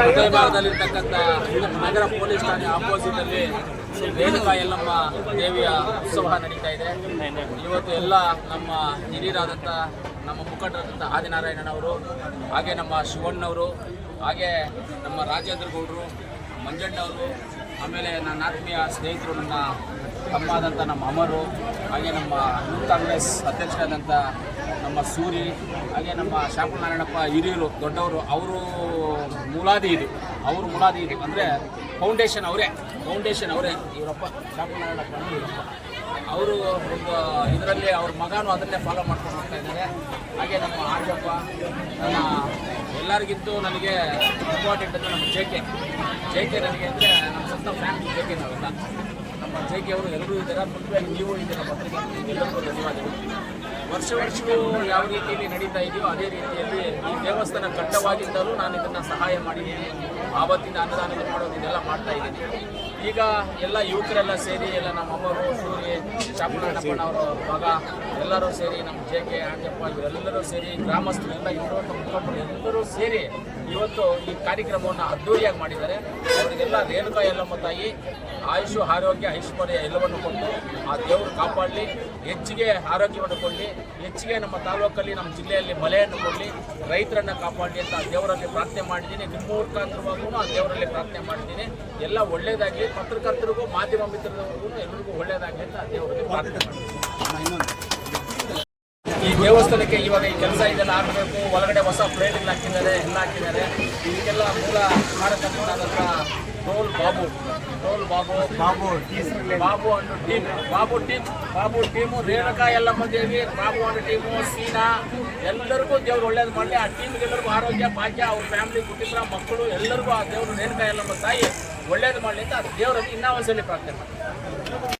ಉತ್ತರ ಭಾಗದಲ್ಲಿರ್ತಕ್ಕಂಥ ನಗರ ಪೊಲೀಸ್ ಠಾಣೆ ಆಪೋಸಿಟ್ ಅಲ್ಲಿ ರೇಣುಕಾ ಎಲ್ಲಮ್ಮ ದೇವಿಯ ಉತ್ಸವ ನಡೀತಾ ಇದೆ. ಇವತ್ತು ಎಲ್ಲ ನಮ್ಮ ಹಿರಿಯರಾದಂಥ ನಮ್ಮ ಮುಖಂಡರಾದಂಥ ಆದಿನಾರಾಯಣನವರು ಹಾಗೆ ನಮ್ಮ ಶಿವಣ್ಣವರು ಹಾಗೆ ನಮ್ಮ ರಾಜೇಂದ್ರ ಗೌಡರು ಮಂಜಣ್ಣವರು ಆಮೇಲೆ ನನ್ನ ಆತ್ಮೀಯ ಸ್ನೇಹಿತರು ನನ್ನ ತಮ್ಮಾದಂಥ ನಮ್ಮ ಅಮರು, ಹಾಗೆ ನಮ್ಮ ಯೂತ್ ಕಾಂಗ್ರೆಸ್ ಅಧ್ಯಕ್ಷರಾದಂಥ ನಮ್ಮ ಸೂರಿ, ಹಾಗೆ ನಮ್ಮ ಶಾಪುರ ಹಿರಿಯರು, ದೊಡ್ಡವರು, ಅವರು ಮೂಲಾದಿ ಇದು. ಅವರು ಮೂಲಾದಿ ಇದು. ಅಂದರೆ ಫೌಂಡೇಶನ್ ಅವರೇ ಫೌಂಡೇಶನ್ ಅವರೇ ಇವರಪ್ಪ ಶಾಪುರ ಇವರಪ್ಪ. ಅವರು ಒಂದು ಇದರಲ್ಲಿ ಅವ್ರ ಮಗನೂ ಅದನ್ನೇ ಫಾಲೋ ಮಾಡ್ಕೊಂಡು ಹೋಗ್ತಾ ಇದ್ದಾರೆ. ಹಾಗೆ ನಮ್ಮ ಆರ್ಜಪ್ಪ, ನನ್ನ ಎಲ್ಲರಿಗಿಂತೂ ನನಗೆ ಇಂಪಾರ್ಟೆಂಟ್ ಅಂದರೆ ನಮ್ಮ ಜೆ ಕೆ ಜೆ ಕೆ ನನಗೆ ಅಂದರೆ ನಮ್ಮ ಸ್ವಂತ ಫ್ಯಾಮಿಲಿ ಜೆ ಕೆ ನಾವೆಲ್ಲ. ನಮ್ಮ ಜೆ ಕೆ ಅವರು ಎಲ್ಲರೂ ಇದ್ದಾರೆ. ಮುಖ್ಯವಾಗಿ ನೀವು ಇದ್ದೀರ ಪತ್ರಿಕೆ ಎಲ್ಲರಿಗೂ ಧನ್ಯವಾದಗಳು. ವರ್ಷ ವರ್ಷವೂ ಯಾವ ರೀತಿಯಲ್ಲಿ ನಡೀತಾ ಇದೆಯೋ ಅದೇ ರೀತಿಯಲ್ಲಿ ಈ ದೇವಸ್ಥಾನ ಕಟ್ಟವಾಗಿದ್ದರೂ ನಾನು ಇದನ್ನು ಸಹಾಯ ಮಾಡಿದ್ದೀನಿ. ಆವತ್ತಿನ ಅನುದಾನ ಮಾಡೋದು ಇದೆಲ್ಲ ಮಾಡ್ತಾ ಇದ್ದೀನಿ. ಈಗ ಎಲ್ಲ ಯುವಕರೆಲ್ಲ ಸೇರಿ, ಎಲ್ಲ ನಮ್ಮ ಅಮ್ಮರು ಸೂರಿ ಚಾಪುಣಪ್ಪನವರ ಮಗ, ಎಲ್ಲರೂ ಸೇರಿ ನಮ್ಮ ಜೆ ಕೆ ಆಂಜಪ್ಪ, ಇವರೆಲ್ಲರೂ ಸೇರಿ ಗ್ರಾಮಸ್ಥರು, ಎಲ್ಲ ಇರುವಂಥ ಮುಖಂಡರು ಎಲ್ಲರೂ ಸೇರಿ ಇವತ್ತು ಈ ಕಾರ್ಯಕ್ರಮವನ್ನು ಅದ್ದೂರಿಯಾಗಿ ಮಾಡಿದ್ದಾರೆ. ಅವರಿಗೆಲ್ಲ ರೇಣುಕಾ ಎಲ್ಲಮ್ಮ ತಾಯಿ, ಆಯುಷು, ಆರೋಗ್ಯ, ಐಶ್ವರ್ಯ ಎಲ್ಲವನ್ನು ಕೊಟ್ಟು ಆ ದೇವರು ಕಾಪಾಡಲಿ, ಹೆಚ್ಚಿಗೆ ಆರೋಗ್ಯವನ್ನು ಕೊಡಲಿ, ಹೆಚ್ಚಿಗೆ ನಮ್ಮ ತಾಲೂಕಲ್ಲಿ, ನಮ್ಮ ಜಿಲ್ಲೆಯಲ್ಲಿ ಮಳೆಯನ್ನು ಕೊಡಲಿ, ರೈತರನ್ನು ಕಾಪಾಡಲಿ ಅಂತ ದೇವರಲ್ಲಿ ಪ್ರಾರ್ಥನೆ ಮಾಡಿದ್ದೀನಿ. ನಿಮ್ಮ ಮುಖಾಂತರವಾಗೂ ಆ ದೇವರಲ್ಲಿ ಪ್ರಾರ್ಥನೆ ಮಾಡಿದ್ದೀನಿ. ಎಲ್ಲ ಒಳ್ಳೆಯದಾಗಿ ಪತ್ರಕರ್ತರಿಗೂ ಮಾಧ್ಯಮ ಮಿತ್ರರಿಗೂ ಎಲ್ಲರಿಗೂ ಒಳ್ಳೆಯದಾಗಲಿ ಅಂತ ದೇವರಿಗೆ ಪ್ರಾರ್ಥನೆ ಈ ದೇವಸ್ಥಾನಕ್ಕೆ ಇವಾಗ ಈ ಕೆಲಸ ಇದೆಲ್ಲ ಆಗಬೇಕು. ಒಳಗಡೆ ಹೊಸ ಪ್ಲೇಟ್ಗಳು ಹಾಕಿದ್ದಾರೆ ಎಲ್ಲ ಹಾಕಿದ್ದಾರೆ. ಇದಕ್ಕೆಲ್ಲ ಮೂಲ ಕಾರಕರ್ತನಾದಂಥ toll Babu toll Babu Babu Babu and team Babu team Babu team Renuka Yellamma Devi Babu and team Seena ಎಲ್ಲರಿಗೂ ದೇವ್ರು ಒಳ್ಳೇದು ಮಾಡಲಿ. ಆ ಟೀಮ್ಗೆಲ್ಲರಿಗೂ ಆರೋಗ್ಯ ಭಾಗ್ಯ ಅವ್ರ ಫ್ಯಾಮಿಲಿ ಕುಟುಂಬ ಮಕ್ಕಳು ಎಲ್ಲರಿಗೂ ಆ ದೇವರು ರೇಣುಕಾ ಯಲ್ಲಮ್ಮ ತಾಯಿ ಒಳ್ಳೇದು ಮಾಡಲಿ ಅಂತ ದೇವರಲ್ಲಿ ಇನ್ನೂ ಒಂದ್ಸಲಿ ಪ್ರಾರ್ಥನೆ ಮಾಡಿ